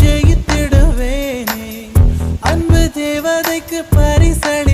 ஜெயித்திடுவேனே அன்பு தேவதைக்கு பரிசளி